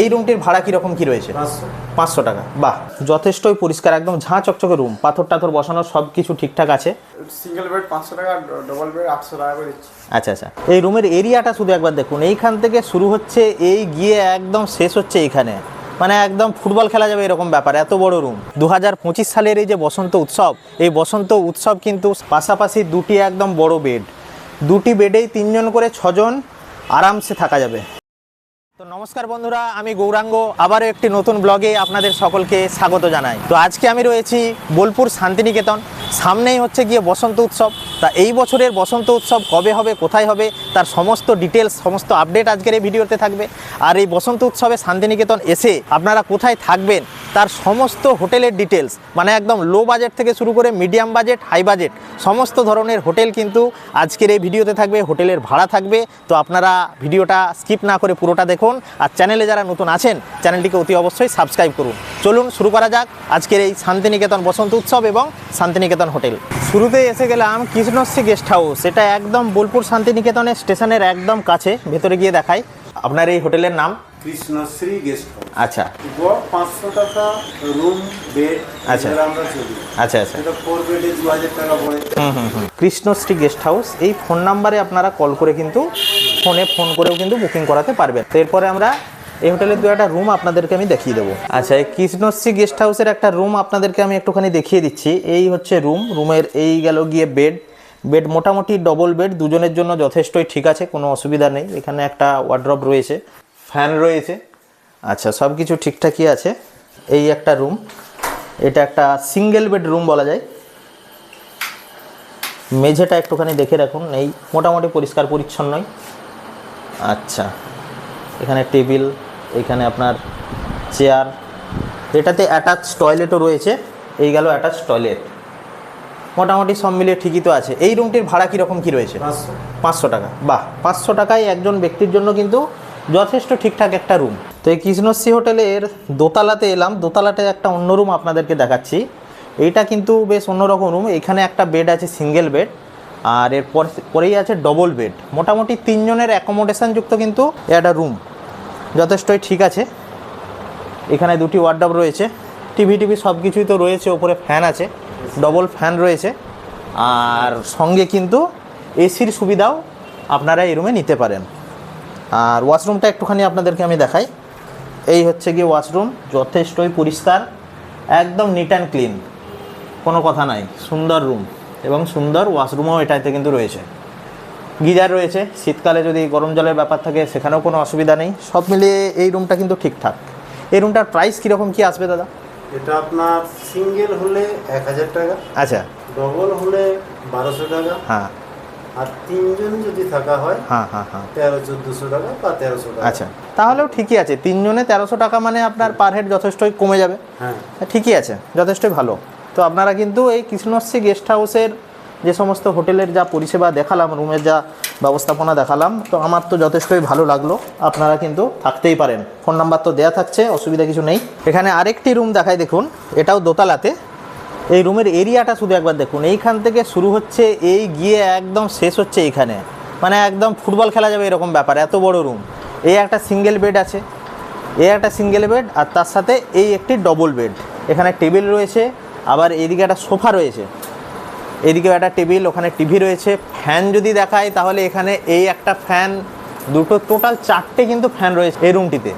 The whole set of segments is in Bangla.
এই রুমটির ভাড়া কীরকম কি রয়েছে? পাঁচশো। টাকা। বাহ যথেষ্টই পরিষ্কার একদম ঝাঁ চকচকে রুম পাথর টাথর বসানো সব কিছু ঠিকঠাক আছে? সিঙ্গেল বেড পাঁচশো টাকা ডবল বেড আটশো টাকা করে দিচ্ছি। আচ্ছা আচ্ছা। এই রুমের এরিয়াটা শুধু একবার দেখুন। এইখান থেকে শুরু হচ্ছে এই গিয়ে একদম শেষ হচ্ছে এইখানে। মানে একদম ফুটবল খেলা যাবে এরকম ব্যাপার এত বড় রুম দু হাজার পঁচিশ সালের এই যে বসন্ত উৎসব এই বসন্ত উৎসব কিন্তু পাশাপাশি দুটি একদম বড় বেড দুটি বেডেই তিনজন করে ছজন আরামসে থাকা যাবে। তো নমস্কার বন্ধুরা, আমি গৌরাঙ্গ। আবারও একটি নতুন ব্লগে আপনাদের সকলকে স্বাগত জানাই। তো আজকে আমি রয়েছি বোলপুর শান্তিনিকেতন। সামনেই হচ্ছে গিয়ে বসন্ত উৎসব। তা এই বছরের বসন্ত উৎসব কবে হবে, কোথায় হবে, তার সমস্ত ডিটেলস সমস্ত আপডেট আজকের এই ভিডিওতে থাকবে। আর এই বসন্ত উৎসবে শান্তিনিকেতন এসে আপনারা কোথায় থাকবেন, তার সমস্ত হোটেলের ডিটেলস মানে একদম লো বাজেট থেকে শুরু করে মিডিয়াম বাজেট হাই বাজেট সমস্ত ধরনের হোটেল কিন্তু আজকের এই ভিডিওতে থাকবে, হোটেলের ভাড়া থাকবে। তো আপনারা ভিডিওটা স্কিপ না করে পুরোটা দেখুন। আর চ্যানেলে যারা নতুন আছেন চ্যানেলটিকে অতি অবশ্যই সাবস্ক্রাইব করুন। চলুন শুরু করা যাক আজকের এই শান্তিনিকেতন বসন্ত উৎসব এবং শান্তিনিকেতন হোটেল। শুরুতে এসে গেলাম কৃষ্ণশ্রী গেস্ট হাউস। এটা একদম বোলপুর শান্তিনিকেতনের স্টেশনের একদম কাছে ভেতরে গিয়ে দেখাই। আপনার এই হোটেলের নাম? Krishnashree guest house. আচ্ছা। পাঁচশো টাকা রুম বেড আচ্ছা। আমরা চলি। আচ্ছা আচ্ছা। ফোর বেডে দু হাজার টাকা পড়ে। হুম হুম হুম। কৃষ্ণশ্রী গেস্ট হাউস এই ফোন নাম্বারে আপনারা কল করে কিন্তু ফোনে ফোন করেও কিন্তু বুকিং করাতে পারবেন। এরপরে আমরা এই হোটেলের দু একটা রুম আপনাদেরকে আমি দেখিয়ে দেবো। আচ্ছা এই কৃষ্ণশ্রী গেস্ট হাউসের একটা রুম আপনাদেরকে আমি একটুখানি দেখিয়ে দিচ্ছি। এই হচ্ছে রুম। রুমের এই গেল গিয়ে বেড। বেড মোটামুটি ডবল বেড। দুজনের জন্য যথেষ্টই ঠিক আছে, কোনো অসুবিধা নেই। এখানে একটা ওয়ার্ড্রপ রয়েছে, ফ্যান রয়েছে। আচ্ছা সব কিছু ঠিকঠাকই আছে। এই একটা রুম। এটা একটা সিঙ্গেল বেড রুম বলা যায়। মেঝেটা একটুখানি দেখে রাখুন। এই মোটামুটি পরিষ্কার পরিচ্ছন্নই। আচ্ছা। এখানে টেবিল এখানে আপনার চেয়ার এটাতে অ্যাটাচ টয়লেটও রয়েছে। এই গেল অ্যাটাচ টয়লেট মোটামুটি সব মিলিয়ে ঠিকই তো আছে। এই রুমটির ভাড়া কীরকম কী রয়েছে? পাঁচশো। টাকা। বাহ পাঁচশো টাকায় একজন ব্যক্তির জন্য কিন্তু যথেষ্ট ঠিকঠাক একটা রুম তো এই কৃষ্ণশ্রী হোটেলের দোতলাতে এলাম। দোতলাতে একটা অন্য রুম আপনাদেরকে দেখাচ্ছি। এইটা কিন্তু বেশ অন্যরকম রুম এখানে একটা বেড আছে সিঙ্গেল বেড আর এর পর- পরেই আছে ডবল বেড মোটামুটি তিনজনের অ্যাকোমোডেশন যুক্ত কিন্তু একটা রুম যথেষ্টই ঠিক আছে। এখানে দুটি ওয়ার্ডব রয়েছে। টিভি টিভি সব কিছুই তো রয়েছে, ওপরে ফ্যান আছে। ডবল ফ্যান রয়েছে। আর সঙ্গে কিন্তু এসির সুবিধাও আপনারা এই রুমে নিতে পারেন। আর ওয়াশরুমটা একটুখানি আপনাদেরকে আমি দেখাই। এই হচ্ছে গিয়ে ওয়াশরুম যথেষ্টই পরিষ্কার, একদম নিট অ্যান্ড ক্লিন কোনো কথা নাই, সুন্দর রুম এবং সুন্দর ওয়াশরুমও এটাতে কিন্তু রয়েছে। গিজার রয়েছে শীতকালে যদি গরম জলের ব্যাপার থাকে সেখানেও কোনো অসুবিধা নেই। সব মিলিয়ে এই রুমটা কিন্তু ঠিকঠাক। এই রুমটার প্রাইস কীরকম কী আসবে দাদা? এটা আপনার সিঙ্গেল হলে এক হাজার টাকা আচ্ছা। ডবল হলে বারোশো টাকা হ্যাঁ। আর তিনজন যদি থাকা হয় হ্যাঁ হ্যাঁ হ্যাঁ। তেরো চোদ্দোশো টাকা বা তেরোশো টাকা। আচ্ছা। তাহলেও ঠিকই আছে। তিনজনে তেরোশো টাকা মানে আপনার পার হেড যথেষ্টই কমে যাবে। হ্যাঁ। ঠিকই আছে যথেষ্টই ভালো। তো আপনারা কিন্তু এই কৃষ্ণশ্রী গেস্ট হাউসের যে সমস্ত হোটেলের যা পরিষেবা দেখালাম, রুমের যা ব্যবস্থাপনা দেখালাম, তো আমার তো যথেষ্টই ভালো লাগল। আপনারা কিন্তু থাকতেই পারেন। ফোন নাম্বার তো দেয়া থাকছে, অসুবিধা কিছু নেই। এখানে আরেকটি রুম দেখাই দেখুন, এটাও দোতলাতে। এই রুমের এরিয়াটা শুধু একবার দেখুন, এইখান থেকে শুরু হচ্ছে, এই গিয়ে একদম শেষ হচ্ছে এইখানে। মানে একদম ফুটবল খেলা যাবে এরকম ব্যাপার, এত বড় রুম। এই একটা সিঙ্গেল বেড আছে, এই একটা সিঙ্গেল বেড, আর তার সাথে এই একটি ডবল বেড এখানে টেবিল রয়েছে আবার এদিকে একটা সোফা রয়েছে। এদিকেও একটা টেবিল, ওখানে টিভি রয়েছে। ফ্যান যদি দেখায় তাহলে এখানে এই একটা ফ্যান, দুটো টোটাল চারটে কিন্তু ফ্যান রয়েছে এই রুমটিতে।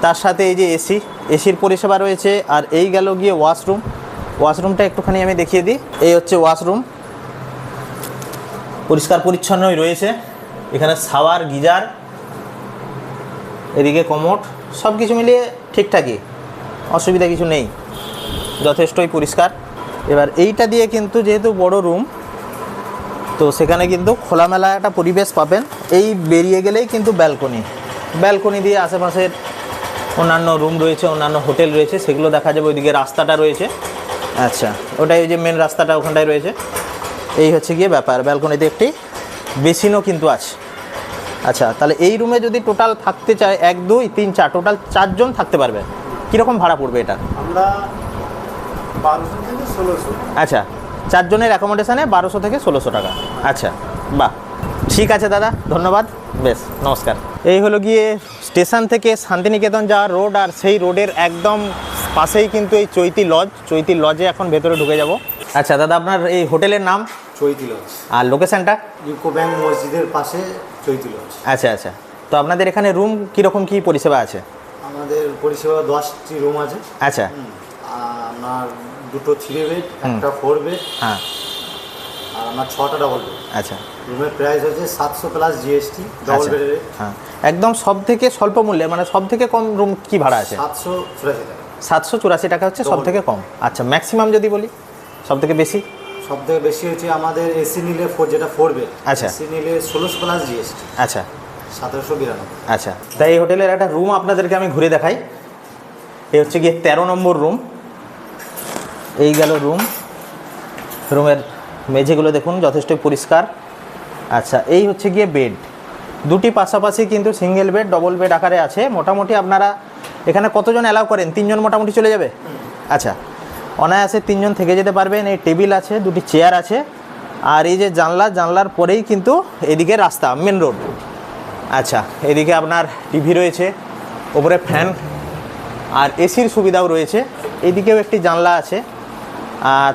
তার সাথে এই যে এসি, এসির পরিষেবা রয়েছে। আর এই গেল গিয়ে ওয়াশরুম। ওয়াশরুমটা একটুখানি আমি দেখিয়ে দিই। এই হচ্ছে ওয়াশরুম। পরিষ্কার পরিচ্ছন্নই রয়েছে। এখানে সাওয়ার গিজার, এদিকে কমোট সব কিছু মিলিয়ে ঠিকঠাকই। অসুবিধা কিছু নেই। যথেষ্টই পরিষ্কার। এবার এইটা দিয়ে কিন্তু যেহেতু বড় রুম তো সেখানে কিন্তু খোলামেলা একটা পরিবেশ পাবেন। এই বেরিয়ে গেলেই কিন্তু ব্যালকনি ব্যালকনি দিয়ে আশেপাশের অন্যান্য রুম রয়েছে, অন্যান্য হোটেল রয়েছে, সেগুলো দেখা যাবে। ওইদিকে রাস্তাটা রয়েছে। আচ্ছা ওটাই ওই যে মেন রাস্তাটা, ওখানটায় রয়েছে। এই হচ্ছে গিয়ে ব্যাপার। ব্যালকনিতে একটি বেসিনও কিন্তু আছে। আচ্ছা তাহলে এই রুমে যদি টোটাল থাকতে চায়, এক, দুই, তিন, চার টোটাল চারজন থাকতে পারবে। কীরকম ভাড়া পড়বে এটা? আমরা আচ্ছা চারজনের অ্যাকোমোডেশনে বারোশো থেকে ষোলোশো টাকা। আচ্ছা বাহ। ঠিক আছে দাদা ধন্যবাদ। বেশ নমস্কার। এই হলো গিয়ে স্টেশন থেকে শান্তিনিকেতন যাওয়ার রোড আর সেই রোডের একদম পাশেই কিন্তু এই চৈতি লজ চৈতি লজে এখন ভেতরে ঢুকে যাব। আচ্ছা দাদা আপনার এই হোটেলের নাম? চৈতি লজ আর লোকেশনটা ইউকো ব্যাংক মসজিদের পাশে চৈতি লজ আচ্ছা আচ্ছা। তো আপনাদের এখানে রুম কীরকম কী পরিষেবা আছে? আমাদের পরিষেবা দশটি রুম আছে। আচ্ছা। আপনার দুটো থ্রি বেড একটা ফোর বেড হ্যাঁ। আর আপনার ছটা ডবল বেড আচ্ছা। রুমের প্রাইস হচ্ছে সাতশো প্লাস জিএসটি ডবল বেডের হ্যাঁ। একদম সব থেকে স্বল্প মূল্যে মানে সব থেকে কম রুম কি ভাড়া আছে? সাতশো চুরাশি টাকা। সাতশো চুরাশি টাকা হচ্ছে সব থেকে কম। আচ্ছা ম্যাক্সিমাম যদি বলি সব থেকে বেশি? সব থেকে বেশি হচ্ছে আমাদের এসি নিলে ফোর যেটা ফোর বেড আচ্ছা। এসি নিলে ষোলোশো প্লাস জিএসটি আচ্ছা। সতেরোশো বিরানব্বই। আচ্ছা। তাই এই হোটেলের একটা রুম আপনাদেরকে আমি ঘুরে দেখাই। এ হচ্ছে গিয়ে তেরো নম্বর রুম এই গেল রুম। রুমের মেঝেগুলো দেখুন যথেষ্টই পরিষ্কার। আচ্ছা এই হচ্ছে গিয়ে বেড। দুটি পাশাপাশি কিন্তু সিঙ্গেল বেড, ডবল বেড আকারে আছে। মোটামুটি আপনারা এখানে কতজন অ্যালাউ করেন? তিনজন মোটামুটি চলে যাবে? আচ্ছা অনায়াসে তিনজন থেকে যেতে পারবেন। এই টেবিল আছে, দুটি চেয়ার আছে। আর এই যে জানলা, জানলার পরেই কিন্তু এদিকে রাস্তা মেন রোড আচ্ছা এদিকে আপনার টিভি রয়েছে, ওপরে ফ্যান আর এসির সুবিধাও রয়েছে। এদিকেও একটি জানলা আছে।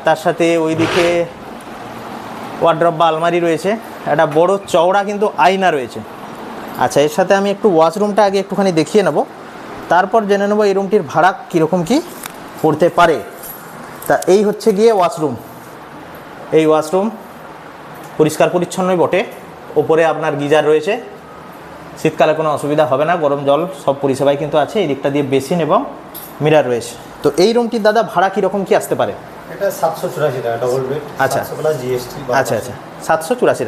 তার সাথে ওইদিকে ওয়ার্ড্রপ বা আলমারি রয়েছে। একটা বড় চওড়া কিন্তু আয়না রয়েছে। আচ্ছা এর সাথে আমি একটু ওয়াশরুমটা আগে একটুখানি দেখিয়ে নেব। তারপর জেনে নেব এই রুমটির ভাড়া কীরকম কি পড়তে পারে। তা এই হচ্ছে গিয়ে ওয়াশরুম এই ওয়াশরুম পরিষ্কার পরিচ্ছন্নই বটে। ওপরে আপনার গিজার রয়েছে। শীতকালে কোনো অসুবিধা হবে না, গরম জল সব পরিষেবাই কিন্তু আছে। এই দিকটা দিয়ে বেসিন এবং মিরার রয়েছে। তো এই রুমটির দাদা ভাড়া কীরকম কি আসতে পারে? এটা সাতশো চুরাশি টাকা ডবল বেড আচ্ছা। সাতশো প্লাস জিএসটি আচ্ছা আচ্ছা।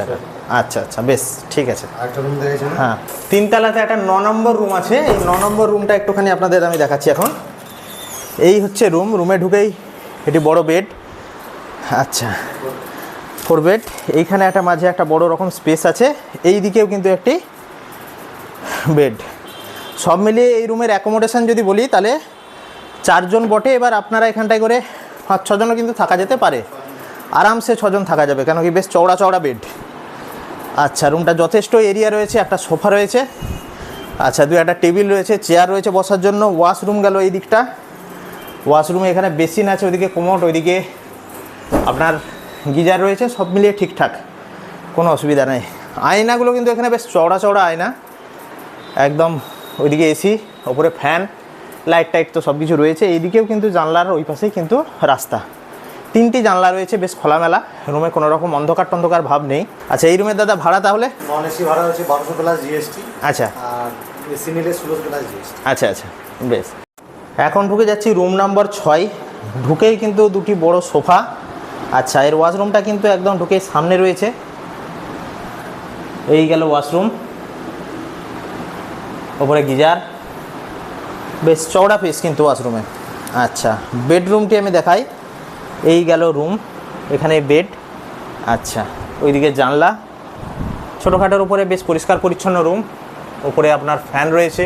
টাকা। আচ্ছা আচ্ছা বেশ ঠিক আছে। আরেকটা রুম দেখেছেন হ্যাঁ। তিনতলাতে একটা নম্বর রুম আছে। এই নম্বর রুমটা একটুখানি আপনাদের আমি দেখাচ্ছি এখন। এই হচ্ছে রুম রুমে ঢুকেই এটি বড় বেড আচ্ছা ফোর বেড এইখানে একটা মাঝে একটা বড় রকম স্পেস আছে। এই দিকেও কিন্তু একটি বেড সব মিলিয়ে এই রুমের অ্যাকোমোডেশন যদি বলি তাহলে চারজন বটে। এবার আপনারা এখানটায় করে পাঁচ ছজনও কিন্তু থাকা যেতে পারে। আরামসে ছজন থাকা যাবে, কেন কি বেশ চওড়া চওড়া বেড। আচ্ছা রুমটা যথেষ্ট এরিয়া রয়েছে, একটা সোফা রয়েছে। আচ্ছা দু একটা টেবিল রয়েছে, চেয়ার রয়েছে বসার জন্য, ওয়াশরুম গেল এই দিকটা। ওয়াশরুমে এখানে বেসিন আছে, ওইদিকে কোমোট, ওইদিকে আপনার গিজার রয়েছে, সব মিলিয়ে ঠিকঠাক, কোনো অসুবিধা নেই। আয়নাগুলো কিন্তু এখানে বেশ চওড়া চওড়া আয়না, একদম ওইদিকে এসি, ওপরে ফ্যান। লাইট টাইট তো সব কিছু রয়েছে। এইদিকেও কিন্তু জানলার ওই পাশেই কিন্তু রাস্তা। তিনটি জানলা রয়েছে বেশ খোলামেলা। রুমে কোনো রকম অন্ধকার টন্ধকার ভাব নেই। আচ্ছা এই রুমের দাদা ভাড়া তাহলে? নন এসি ভাড়া হচ্ছে বারোশো প্লাস জিএসটি। আচ্ছা। আর এসি নিলে ষোলোশো প্লাস জিএসটি। আচ্ছা আচ্ছা বেশ। এখন ঢুকে যাচ্ছি রুম নাম্বার ছয়। ঢুকেই কিন্তু দুটি বড় সোফা। আচ্ছা এর ওয়াশরুমটা কিন্তু একদম ঢুকেই সামনে রয়েছে। এই গেল ওয়াশরুম। ওপরে গিজার। বেশ চওড়া পিস কিন্তু ওয়াশরুমে আচ্ছা বেডরুমটি আমি দেখাই। এই গেল রুম এখানে বেড আচ্ছা ওইদিকে জানলা। ছোটোখাটোর উপরে বেশ পরিষ্কার পরিচ্ছন্ন রুম উপরে আপনার ফ্যান রয়েছে,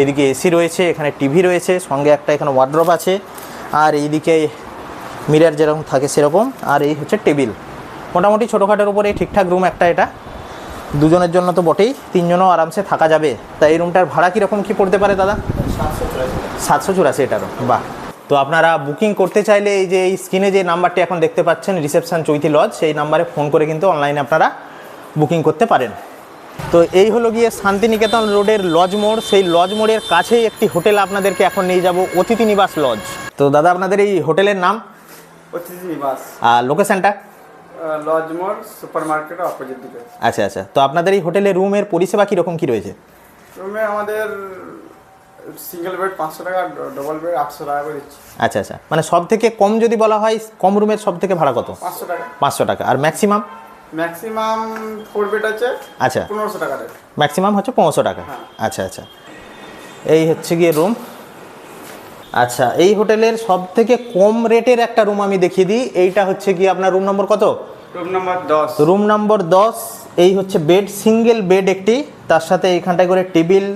এদিকে এসি রয়েছে, এখানে টিভি রয়েছে, সঙ্গে একটা এখানে ওয়ার্ড্রপ আছে। আর এইদিকে মিরার যেরকম থাকে সেরকম। আর এই হচ্ছে টেবিল মোটামুটি ছোটোখাটোর উপরে ঠিকঠাক রুম একটা এটা। দুজনের জন্য তো বটেই তিনজনও আরামসে থাকা যাবে। তা এই রুমটার ভাড়া কীরকম কী পড়তে পারে দাদা? সাতশো চুরাশি। এটারও বাহ। তো আপনারা বুকিং করতে চাইলে এই যে এই স্ক্রিনে যে নাম্বারটি এখন দেখতে পাচ্ছেন রিসেপশন চৈতি লজ সেই নাম্বারে ফোন করে কিন্তু অনলাইনে আপনারা বুকিং করতে পারেন। তো এই হলো গিয়ে শান্তিনিকেতন রোডের লজ মোড়। সেই লজ মোড়ের কাছেই একটি হোটেল আপনাদেরকে এখন নিয়ে যাব অতিথি নিবাস লজ তো দাদা আপনাদের এই হোটেলের নাম? অতিথি নিবাস আর লোকেশনটা লজ মোড় সুপার মার্কেটের অপোজিট দিকে আচ্ছা আচ্ছা। তো আপনাদের এই হোটেলে রুমের পরিষেবা কীরকম কী রয়েছে? রুমে আমাদের সিঙ্গেল বেড পাঁচশো টাকা ডবল বেড আটশো টাকা করে দিচ্ছি। আচ্ছা আচ্ছা। মানে সব থেকে কম যদি বলা হয় কম রুমের সব থেকে ভাড়া কত? পাঁচশো টাকা। পাঁচশো টাকা। আর ম্যাক্সিমাম? ম্যাক্সিমাম ফোর বেড আছে আচ্ছা। পনেরোশো টাকা ম্যাক্সিমাম হচ্ছে পনেরোশো টাকা। হ্যাঁ। আচ্ছা আচ্ছা। এই হচ্ছে গিয়ে রুম আচ্ছা এই হোটেলের সব থেকে কম রেটের একটা রুম আমি দেখিয়ে দিই। এইটা হচ্ছে কি আপনার রুম নম্বর কত? রুম নাম্বার দশ। রুম নম্বর দশ এই হচ্ছে বেড সিঙ্গেল বেড একটি। তার সাথে এইখানটায় করে টেবিল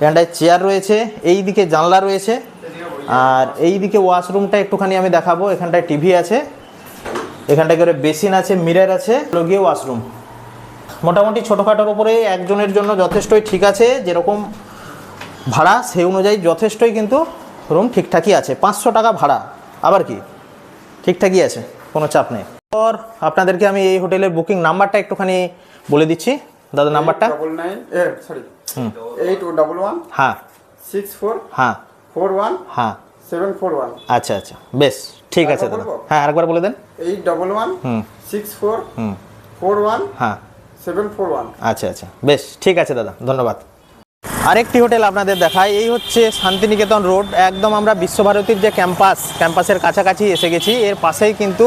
এখানটায় চেয়ার রয়েছে। এই দিকে জানলা রয়েছে। আর এই দিকে ওয়াশরুমটা একটুখানি আমি দেখাবো। এখানটায় টিভি আছে। এখানটায় করে বেসিন আছে মিরর আছে। গিয়ে ওয়াশরুম মোটামুটি ছোটোখাটোর উপরে একজনের জন্য যথেষ্টই ঠিক আছে। যেরকম ভাড়া সেই অনুযায়ী যথেষ্টই কিন্তু রুম ঠিকঠাকই আছে পাঁচশো টাকা ভাড়া। আবার কি? ঠিকঠাকই আছে কোনো চাপ নেই। পর আপনাদেরকে আমি এই হোটেলের বুকিং নাম্বারটা একটুখানি বলে দিচ্ছি। দাদা নাম্বারটা? Double nine sorry eight double one হ্যাঁ। সিক্স ফোর হ্যাঁ। ফোর ওয়ান হ্যাঁ। Seven four one. আচ্ছা আচ্ছা। বেশ ঠিক আছে দাদা। হ্যাঁ আরেকবার বলে দেন। এইট ডবল ওয়ান হুম। সিক্স ফোর হুম। ফোর ওয়ান হ্যাঁ। Seven four one. আচ্ছা আচ্ছা। বেশ ঠিক আছে দাদা ধন্যবাদ। আরেকটি হোটেল আপনাদের দেখায় এই হচ্ছে শান্তিনিকেতন রোড। একদম আমরা বিশ্বভারতীর যে ক্যাম্পাস ক্যাম্পাসের কাছাকাছি এসে গেছি। এর পাশেই কিন্তু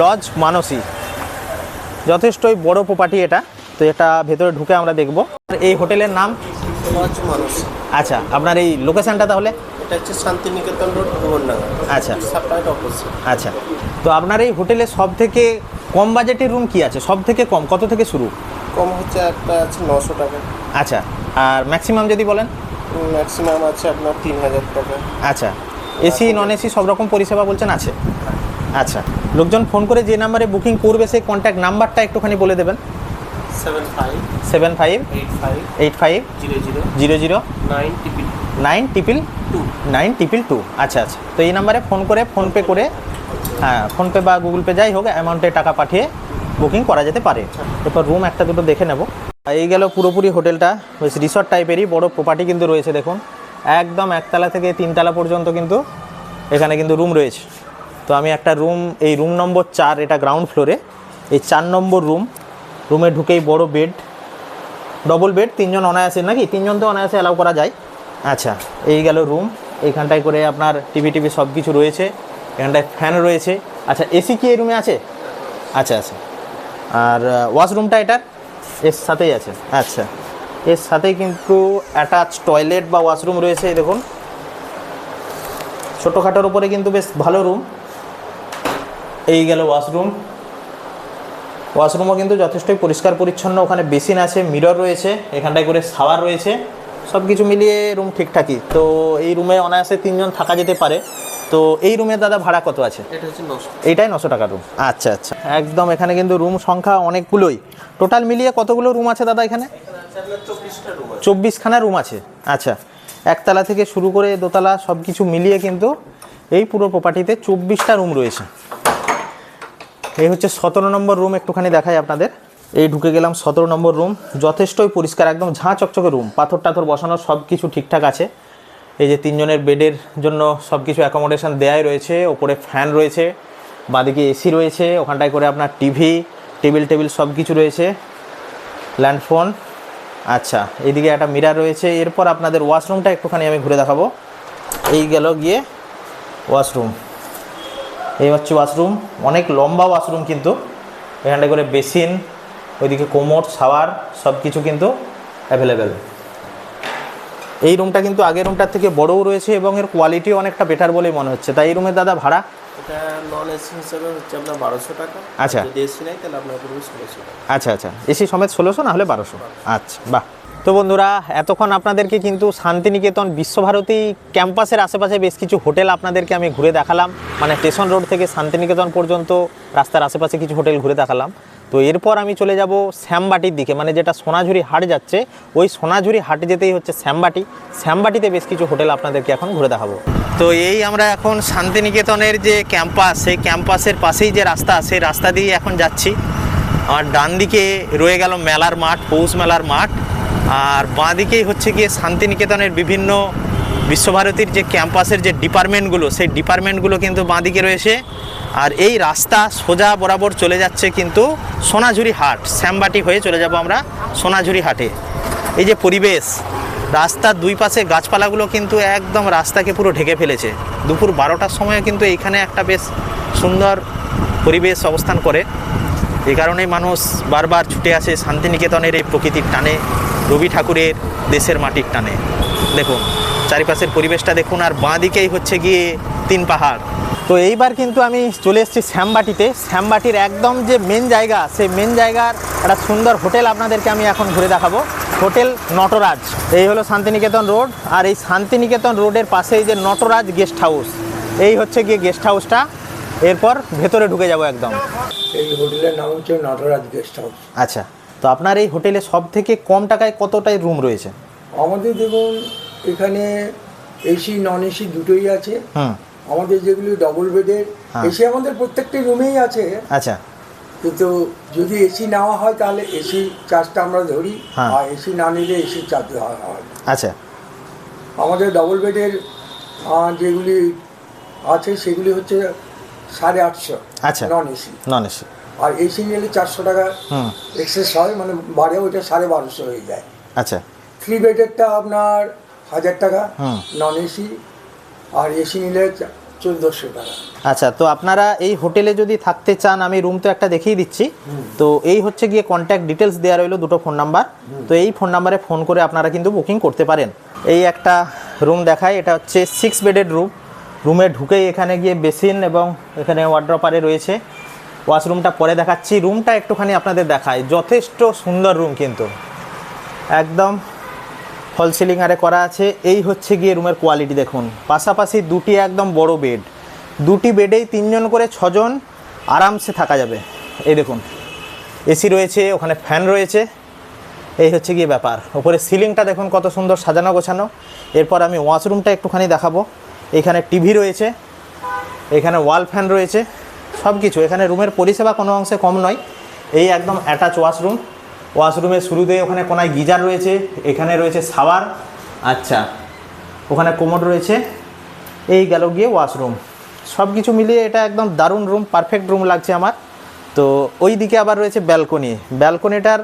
লজ মানসী। যথেষ্টই বড় প্রপার্টি এটা তো এটা ভেতরে ঢুকে আমরা দেখব। এই হোটেলের নাম? লজ মানুষ আচ্ছা আপনার এই লোকেশনটা তাহলে? এটা হচ্ছে শান্তিনিকেতন রোড ভুবননগর। আচ্ছা। আচ্ছা। তো আপনার এই হোটেলে সব থেকে কম বাজেটের রুম কি আছে? সব থেকে কম কত থেকে শুরু? কম হচ্ছে একটা আছে নশো টাকা। আচ্ছা। আর ম্যাক্সিমাম যদি বলেন? ম্যাক্সিমাম আছে আপনার তিন হাজার টাকা। আচ্ছা। এসি নন এসি সব রকম পরিষেবা বলছেন আছে? আচ্ছা। লোকজন ফোন করে যে নাম্বারে বুকিং করবে সেই কন্ট্যাক্ট নাম্বারটা একটুখানি বলে দেবেন। Seven five seven five eight five eight five zero zero zero zero nine triple nine triple two nine triple two আচ্ছা আচ্ছা। তো এই নাম্বারে ফোন করে ফোনপে করে হ্যাঁ ফোনপে বা গুগল পে যাই হোক অ্যামাউন্টে টাকা পাঠিয়ে বুকিং করা যেতে পারে। এরপর রুম একটা দুটো দেখে নেব। এই গেল পুরোপুরি হোটেলটা, বেশ রিসর্ট টাইপেরই বড় প্রপার্টি কিন্তু রয়েছে দেখুন। একদম একতলা থেকে তিনতলা পর্যন্ত কিন্তু এখানে কিন্তু রুম রয়েছে। তো আমি একটা রুম এই রুম নম্বর চার, এটা গ্রাউন্ড ফ্লোরে এই চার নম্বর রুম রুমে ঢুকেই বড় বেড ডবল বেড তিনজন অনায়াসে নাকি? তিনজন তো অনায়াসে অ্যালাউ করা যায়। আচ্ছা এই গেল রুম এইখানটায় করে আপনার টিভি টিভি সব কিছু রয়েছে, এখানটায় ফ্যান রয়েছে। আচ্ছা এসি কি এই রুমে আছে? আচ্ছা আচ্ছা। আর ওয়াশরুমটা এটার? এর সাথেই আছে। আচ্ছা। এর সাথেই কিন্তু অ্যাটাচ টয়লেট বা ওয়াশরুম রয়েছে এই দেখুন। ছোটোখাটোর উপরে কিন্তু বেশ ভালো রুম এই গেল ওয়াশরুম ওয়াশরুমও কিন্তু যথেষ্টই পরিষ্কার পরিচ্ছন্ন। ওখানে বেসিন আছে মিরর রয়েছে এখানটায় করে শাওয়ার রয়েছে। সব কিছু মিলিয়ে রুম ঠিকঠাকই। তো এই রুমে অনায়াসে তিনজন থাকা যেতে পারে। তো এই রুমের দাদা ভাড়া কত আছে? এটাই নশো টাকার রুম আচ্ছা আচ্ছা। একদম এখানে কিন্তু রুম সংখ্যা অনেকগুলোই। টোটাল মিলিয়ে কতগুলো রুম আছে দাদা এখানে? চব্বিশখানা রুম আছে। আচ্ছা একতলা থেকে শুরু করে দোতলা সব কিছু মিলিয়ে কিন্তু এই পুরো প্রপার্টিতে চব্বিশটা রুম রয়েছে। এই হচ্ছে সতেরো নম্বর রুম একটুখানি দেখাই আপনাদের। এই ঢুকে গেলাম সতেরো নম্বর রুম যথেষ্টই পরিষ্কার একদম ঝাঁ চকচকে রুম পাথর টাথর বসানো সব কিছু ঠিকঠাক আছে। এই যে তিনজনের বেডের জন্য সব কিছু অ্যাকোমোডেশান দেয়াই রয়েছে, ওপরে ফ্যান রয়েছে, বাঁদিকে এসি রয়েছে, ওখানটায় করে আপনার টিভি টেবিল টেবিল সব কিছু রয়েছে ল্যান্ডফোন আচ্ছা এদিকে একটা মিরার রয়েছে, এরপর আপনাদের ওয়াশরুমটা একটুখানি আমি ঘুরে দেখাবো। এই গেল গিয়ে ওয়াশরুম এই হচ্ছে ওয়াশরুম অনেক লম্বা ওয়াশরুম কিন্তু, এখানটায় করে বেসিন ওইদিকে কোমর শাওয়ার সব কিছু কিন্তু অ্যাভেলেবেল এই রুমটা কিন্তু আগের রুমটার থেকে বড়ও রয়েছে এবং এর কোয়ালিটিও অনেকটা বেটার বলেই মনে হচ্ছে। তাই এই রুমের দাদা ভাড়া? এটা নন এসি হিসাবে হচ্ছে আপনার বারোশো টাকা। আচ্ছা। যদি এসি নেই তাহলে আপনার পড়বে ষোলোশো আচ্ছা আচ্ছা। এসি সমেত ষোলোশো না হলে বারোশো? আচ্ছা বাহ। তো বন্ধুরা এতক্ষণ আপনাদেরকে কিন্তু শান্তিনিকেতন বিশ্বভারতী ক্যাম্পাসের আশেপাশে বেশ কিছু হোটেল আপনাদেরকে আমি ঘুরে দেখালাম। মানে স্টেশন রোড থেকে শান্তিনিকেতন পর্যন্ত রাস্তার আশেপাশে কিছু হোটেল ঘুরে দেখালাম। তো এরপর আমি চলে যাব শ্যামবাটির দিকে মানে যেটা সোনাঝুরি হাট যাচ্ছে, ওই সোনাঝুরি হাটে যেতেই হচ্ছে শ্যামবাটি। শ্যামবাটিতে বেশ কিছু হোটেল আপনাদেরকে এখন ঘুরে দেখাবো। তো এই আমরা এখন শান্তিনিকেতনের যে ক্যাম্পাস, সেই ক্যাম্পাসের পাশেই যে রাস্তা, সেই রাস্তা দিয়ে এখন যাচ্ছি। আমার ডান দিকে রয়ে গেল মেলার মাঠ, পৌষ মেলার মাঠ। আর বাঁ দিকেই হচ্ছে গিয়ে শান্তিনিকেতনের বিভিন্ন বিশ্বভারতীর যে ক্যাম্পাসের যে ডিপার্টমেন্টগুলো, সেই ডিপার্টমেন্টগুলো কিন্তু বাঁ দিকে রয়েছে। আর এই রাস্তা সোজা বরাবর চলে যাচ্ছে কিন্তু সোনাঝুরি হাট, শ্যামবাটি হয়ে চলে যাব আমরা সোনাঝুরি হাটে। এই যে পরিবেশ, রাস্তার দুই পাশে গাছপালাগুলো কিন্তু একদম রাস্তাকে পুরো ঢেকে ফেলেছে। দুপুর বারোটার সময় কিন্তু এইখানে একটা বেশ সুন্দর পরিবেশ অবস্থান করে। এই কারণেই মানুষ বারবার ছুটে আসে শান্তিনিকেতনের এই প্রকৃতির টানে, রবি ঠাকুরের দেশের মাটির টানে। দেখুন। চারিপাশের পরিবেশটা দেখুন আর বাঁ দিকেই হচ্ছে গিয়ে তিন পাহাড়। তো এইবার কিন্তু আমি চলে এসেছি শ্যামবাটিতে। শ্যামবাটির একদম যে মেন জায়গা সেই মেন জায়গার একটা সুন্দর হোটেল আপনাদেরকে আমি এখন ঘুরে দেখাবো। হোটেল নটরাজ। এই হলো শান্তিনিকেতন রোড আর এই শান্তিনিকেতন রোডের পাশেই যে নটরাজ গেস্ট হাউস এই হচ্ছে গিয়ে গেস্ট হাউসটা। এরপর ভেতরে ঢুকে যাব একদম। এই হোটেলের নাম হচ্ছে নটরাজ গেস্ট হাউস। আচ্ছা তো আপনার এই হোটেলে সব থেকে কম টাকায় কতটাই রুম রয়েছে? আমাদের দেখুন এখানে এসি নন এসি দুটোই আছে। আমাদের যেগুলি ডবল বেডের। এসি আমাদের প্রত্যেকটি রুমেই আছে। আচ্ছা। কিন্তু যদি এসি নেওয়া হয় তাহলে এসি চার্জটা আমরা ধরি। হ্যাঁ। আর এসি না নিলে এসি চার্জ দেওয়া হয় আচ্ছা। আমাদের ডবল বেডের যেগুলি আছে সেগুলি হচ্ছে সাড়ে আটশো আচ্ছা। নন এসি নন এসি আর এসি নিলে চারশো টাকা এক্সেস হয় মানে বাড়ে ওইটা সাড়ে বারোশো হয়ে যায়। আচ্ছা। থ্রি বেডেরটা আপনার হাজার টাকা হুম। নন এসি আর এসি নিলে চোদ্দোশো টাকা। আচ্ছা তো আপনারা এই হোটেলে যদি থাকতে চান আমি রুম তো একটা দেখিয়ে দিচ্ছি। তো এই হচ্ছে গিয়ে কন্ট্যাক্ট ডিটেলস দেওয়া রইল দুটো ফোন নাম্বার তো এই ফোন নাম্বারে ফোন করে আপনারা কিন্তু বুকিং করতে পারেন। এই একটা রুম দেখায় এটা হচ্ছে সিক্স বেডেড রুম রুমে ঢুকেই এখানে গিয়ে বেসিন এবং এখানে ওয়ার্ড্রপারে রয়েছে। ওয়াশরুমটা পরে দেখাচ্ছি। রুমটা একটুখানি আপনাদের দেখায়। যথেষ্ট সুন্দর রুম কিন্তু। একদম ফল সিলিং আরে করা আছে। এই হচ্ছে গিয়ে রুমের কোয়ালিটি দেখুন। পাশাপাশি দুটি একদম বড় বেড। দুটি বেডেই তিনজন করে ছজন আরামসে থাকা যাবে। এই দেখুন। এসি রয়েছে, ওখানে ফ্যান রয়েছে। এই হচ্ছে গিয়ে ব্যাপার। ওপরে সিলিংটা দেখুন কত সুন্দর সাজানো গোছানো। এরপর আমি ওয়াশরুমটা একটুখানি দেখাবো। এখানে টিভি রয়েছে, এখানে ওয়াল ফ্যান রয়েছে সব কিছু এখানে রুমের পরিষেবা কোনো অংশে কম নয়। এই একদম অ্যাটাচ ওয়াশরুম। ওয়াশরুমের শুরুতে ওখানে কোনায় গিজার রয়েছে, এখানে রয়েছে সাওয়ার আচ্ছা ওখানে কোমোড রয়েছে, এই গেল গিয়ে ওয়াশরুম। সব কিছু মিলিয়ে এটা একদম দারুণ রুম পারফেক্ট রুম লাগছে আমার। তো ওই দিকে আবার রয়েছে ব্যালকনি ব্যালকনিটার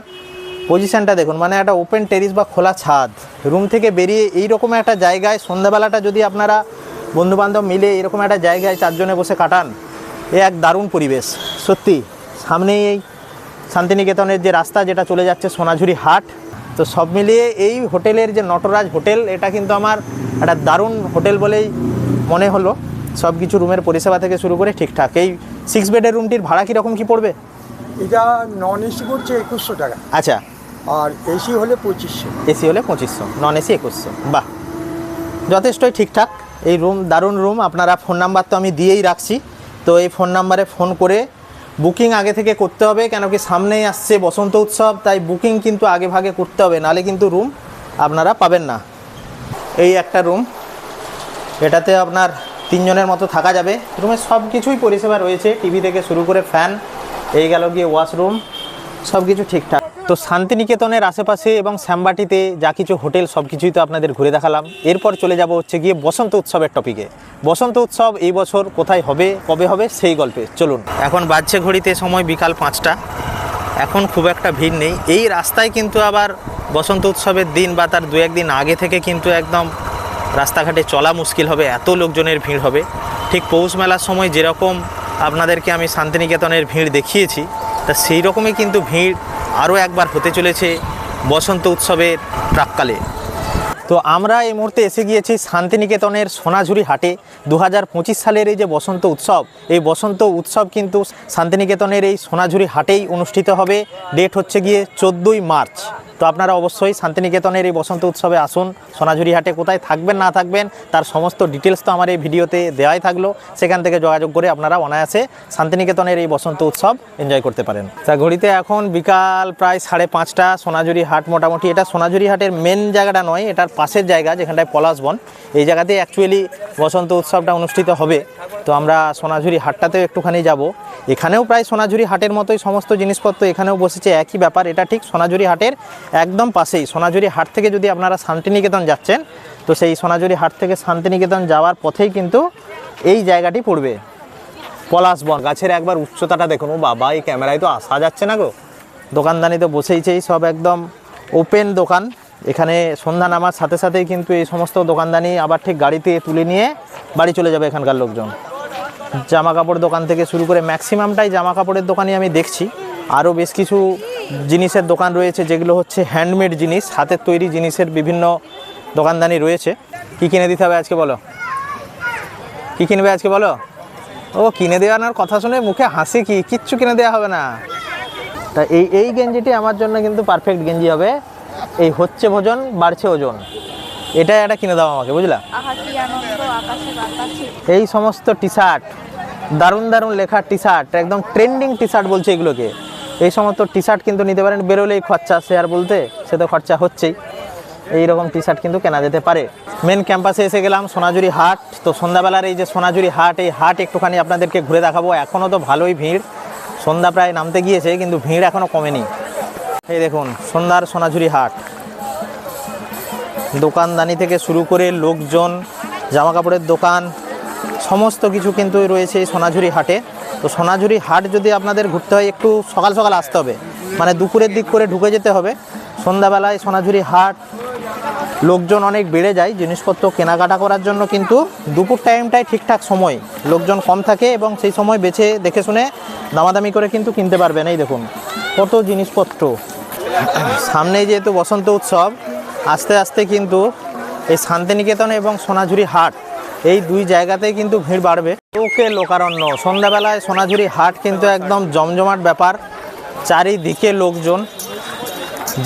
পজিশনটা দেখুন মানে একটা ওপেন টেরিস বা খোলা ছাদ। রুম থেকে বেরিয়ে এই রকম একটা জায়গায় সন্ধ্যাবেলাটা যদি আপনারা বন্ধুবান্ধব মিলে এরকম একটা জায়গায় চারজনে বসে কাটান, এ এক দারুণ পরিবেশ। সত্যি, সামনেই এই শান্তিনিকেতনের যে রাস্তা যেটা চলে যাচ্ছে সোনাঝুরি হাট তো সব মিলিয়ে এই হোটেলের যে নটরাজ হোটেল এটা কিন্তু আমার একটা দারুণ হোটেল বলেই মনে হলো। সব কিছু রুমের পরিষেবা থেকে শুরু করে ঠিকঠাক। এই সিক্স বেডের রুমটির ভাড়া কীরকম কী পড়বে? এটা নন এসি করছে একুশশো টাকা। আচ্ছা। আর এসি হলে পঁচিশশো। এসি হলে পঁচিশশো নন এসি একুশশো। বাহ! যথেষ্টই ঠিকঠাক। এই রুম দারুণ রুম। আপনারা ফোন নাম্বার তো আমি দিয়েই রাখছি। তো এই ফোন নাম্বারে ফোন করে বুকিং আগে থেকে করতে হবে, কেন কি সামনেই আসছে বসন্ত উৎসব, তাই বুকিং কিন্তু আগে ভাগে করতে হবে, নালে কিন্তু রুম আপনারা পাবেন না। এই একটা রুম, এটাতে আপনার তিনজনের মতো থাকা যাবে। রুমে সব কিছুই পরিষেবা রয়েছে, টিভি থেকে শুরু করে ফ্যান, এই গেল গিয়ে ওয়াশরুম, সব কিছু ঠিকঠাক। তো শান্তিনিকেতনের আশেপাশে এবং শ্যামবাটিতে যা কিছু হোটেল, সব কিছুই তো আপনাদের ঘুরে দেখালাম। এরপর চলে যাব হচ্ছে গিয়ে বসন্ত উৎসবের টপিকে বসন্ত উৎসব এই বছর কোথায় হবে, কবে হবে, সেই গল্পে। চলুন। এখন বাজছে ঘড়িতে সময় বিকাল পাঁচটা। এখন খুব একটা ভিড় নেই। এই রাস্তায় কিন্তু আবার বসন্ত উৎসবের দিন বা তার দু একদিন আগে থেকে কিন্তু একদম রাস্তাঘাটে চলা মুশকিল হবে, এত লোকজনের ভিড় হবে। ঠিক পৌষ মেলার সময় যেরকম আপনাদেরকে আমি শান্তিনিকেতনের ভিড় দেখিয়েছি, তা সেই রকমই কিন্তু ভিড় আরও একবার হতে চলেছে বসন্ত উৎসবের প্রাককালে। তো আমরা এই মুহূর্তে এসে গিয়েছি শান্তিনিকেতনের সোনাঝুরি হাটে। দু হাজার পঁচিশ সালের এই যে বসন্ত উৎসব, এই বসন্ত উৎসব কিন্তু শান্তিনিকেতনের এই সোনাঝুরি হাটেই অনুষ্ঠিত হবে। ডেট হচ্ছে গিয়ে চোদ্দোই মার্চ। তো আপনারা অবশ্যই শান্তিনিকেতনের এই বসন্ত উৎসবে আসুন। সোনাঝুরি হাটে কোথায় থাকবেন, না থাকবেন, তার সমস্ত ডিটেলস তো আমার এই ভিডিওতে দেওয়াই থাকল। সেখান থেকে যোগাযোগ করে আপনারা অনায়াসে শান্তিনিকেতনের এই বসন্ত উৎসব এনজয় করতে পারেন। তা ঘড়িতে এখন বিকাল প্রায় সাড়ে পাঁচটা সোনাঝুরি হাট মোটামুটি। এটা সোনাঝুরি হাটের মেন জায়গাটা নয়, এটার পাশের জায়গা যেখানটায় পলাশবন এই জায়গাতে অ্যাকচুয়ালি বসন্ত উৎসবটা অনুষ্ঠিত হবে। তো আমরা সোনাঝুরি হাটটাতেও একটুখানি যাব। এখানেও প্রায় সোনাঝুরি হাটের মতোই সমস্ত জিনিসপত্র এখানেও বসেছে। একই ব্যাপার, এটা ঠিক সোনাঝুরি হাটের একদম পাশেই। সোনাঝুরি হাট থেকে যদি আপনারা শান্তিনিকেতন যাচ্ছেন, তো সেই সোনাঝুরি হাট থেকে শান্তিনিকেতন যাওয়ার পথেই কিন্তু এই জায়গাটি পড়বে। পলাশ বন, গাছের একবার উচ্চতাটা দেখুন। ও বাবা, এই ক্যামেরায় তো আসা যাচ্ছে না গো। দোকানদানি তো বসেইছেই, সব একদম ওপেন দোকান। এখানে সন্ধ্যা নামার সাথে সাথেই কিন্তু এই সমস্ত দোকানদানি আবার ঠিক গাড়িতে তুলে নিয়ে বাড়ি চলে যাবে এখানকার লোকজন। জামা কাপড় দোকান থেকে শুরু করে ম্যাক্সিমামটাই জামা কাপড়ের দোকানই আমি দেখছি। আরও বেশ কিছু জিনিসের দোকান রয়েছে যেগুলো হচ্ছে হ্যান্ডমেড জিনিস হাতের তৈরি জিনিসের বিভিন্ন দোকানদানি রয়েছে। কি কিনে দিতে হবে আজকে বলো? কি কিনবে আজকে বলো? ও কিনে দেওয়ানোর কথা শুনে মুখে হাসি কি? কিচ্ছু কিনে দেওয়া হবে না। তা এই এই গেঞ্জিটি আমার জন্য কিন্তু পারফেক্ট গেঞ্জি হবে। এই হচ্ছে ভোজন বাড়ছে ওজন। এটা একটা কিনে দাও আমাকে বুঝলা? এই সমস্ত টি শার্ট দারুণ দারুণ লেখা টি শার্ট একদম ট্রেন্ডিং টি শার্ট বলছে এগুলোকে। এই সমস্ত টি শার্ট কিন্তু নিতে পারেন, বেরোলেই খরচা আর বলতে সে তো খরচা হচ্ছেই। এই রকম টি শার্ট কিন্তু কেনা যেতে পারে। মেন ক্যাম্পাসে এসে গেলাম, সোনাঝুরি হাট। তো সন্ধ্যাবেলার এই যে সোনাঝুরি হাট, এই হাট একটুখানি আপনাদেরকে ঘুরে দেখাবো। এখনও তো ভালোই ভিড়। সন্ধ্যা প্রায় নামতে গিয়েছে, কিন্তু ভিড় এখনও কমেনি। এই দেখুন, সন্ধ্যার সোনাঝুরি হাট। দোকানদানি থেকে শুরু করে লোকজন জামা কাপড়ের দোকান, সমস্ত কিছু কিন্তু রয়েছে এই সোনাঝুরি হাটে। তো সোনাঝুরি হাট যদি আপনাদের ঘুরতে হয়, একটু সকাল সকাল আসতে হবে। মানে দুপুরের দিক করে ঢুকে যেতে হবে। সন্ধ্যাবেলায় সোনাঝুরি হাট, লোকজন অনেক বেড়ে যায়, জিনিসপত্র কেনাকাটা করার জন্য, কিন্তু দুপুর টাইমটাই ঠিকঠাক সময়। লোকজন কম থাকে এবং সেই সময় বেছে দেখে শুনে দামাদামি করে কিন্তু কিনতে পারবেন। এই দেখুন, কত জিনিসপত্র। সামনেই যেহেতু বসন্ত উৎসব, আস্তে আস্তে কিন্তু এই শান্তিনিকেতন এবং সোনাঝুরি হাট এই দুই জায়গাতেই কিন্তু ভিড় বাড়বে। ওকে লোকারণ্য। সন্ধ্যাবেলায় সোনাঝুরি হাট কিন্তু একদম জমজমাট ব্যাপার। চারিদিকে লোকজন।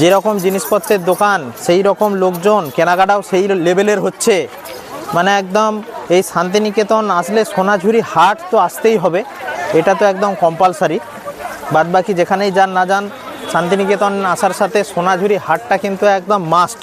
যেরকম জিনিসপত্রের দোকান, সেই রকম লোকজন। কেনাকাটাও সেই লেভেলের হচ্ছে। মানে একদম এই শান্তিনিকেতন আসলে সোনাঝুরি হাট তো আসতেই হবে। এটা তো একদম কম্পালসারি বাদবাকি যেখানেই যান না যান, শান্তিনিকেতন আসার সাথে সোনাঝুরি হাটটা কিন্তু একদম মাস্ট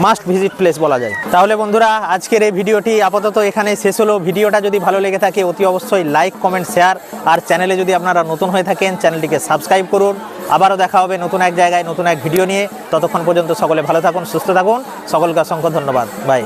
মাস্ট ভিজিট প্লেস বলা যায়। তাহলে বন্ধুরা, আজকের এই ভিডিওটি আপাতত এখানে শেষ হলো। ভিডিওটা যদি ভালো লেগে থাকে, অতি অবশ্যই লাইক কমেন্ট শেয়ার আর চ্যানেলে যদি আপনারা নতুন হয়ে থাকেন চ্যানেলটিকে সাবস্ক্রাইব করুন। আবারও দেখা হবে নতুন এক জায়গায়, নতুন এক ভিডিও নিয়ে। ততক্ষণ পর্যন্ত সকলে ভালো থাকুন, সুস্থ থাকুন। সকলকে অসংখ্য ধন্যবাদ। বাই